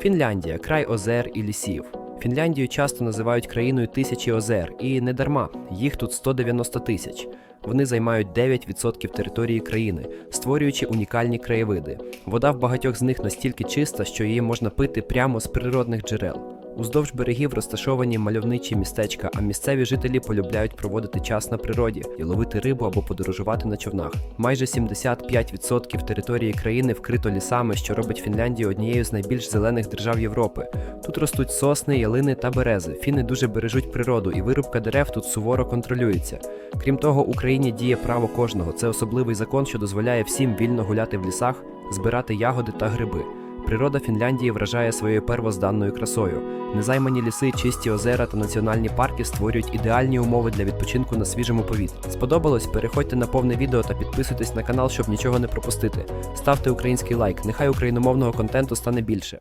Фінляндія край озер і лісів. Фінляндію часто називають країною тисячі озер, і не дарма, їх тут 190 тисяч. Вони займають 9% території країни, створюючи унікальні краєвиди. Вода в багатьох з них настільки чиста, що її можна пити прямо з природних джерел. Уздовж берегів розташовані мальовничі містечка, а місцеві жителі полюбляють проводити час на природі і ловити рибу або подорожувати на човнах. Майже 75% території країни вкрито лісами, що робить Фінляндію однією з найбільш зелених держав Європи. Тут ростуть сосни, ялини та берези. Фіни дуже бережуть природу, і вирубка дерев тут суворо контролюється. Крім того, Україні діє право кожного. Це особливий закон, що дозволяє всім вільно гуляти в лісах, збирати ягоди та гриби. Природа Фінляндії вражає своєю первозданною красою. Незаймані ліси, чисті озера та національні парки створюють ідеальні умови для відпочинку на свіжому повітрі. Сподобалось? Переходьте на повне відео та підписуйтесь на канал, щоб нічого не пропустити. Ставте український лайк. Нехай україномовного контенту стане більше.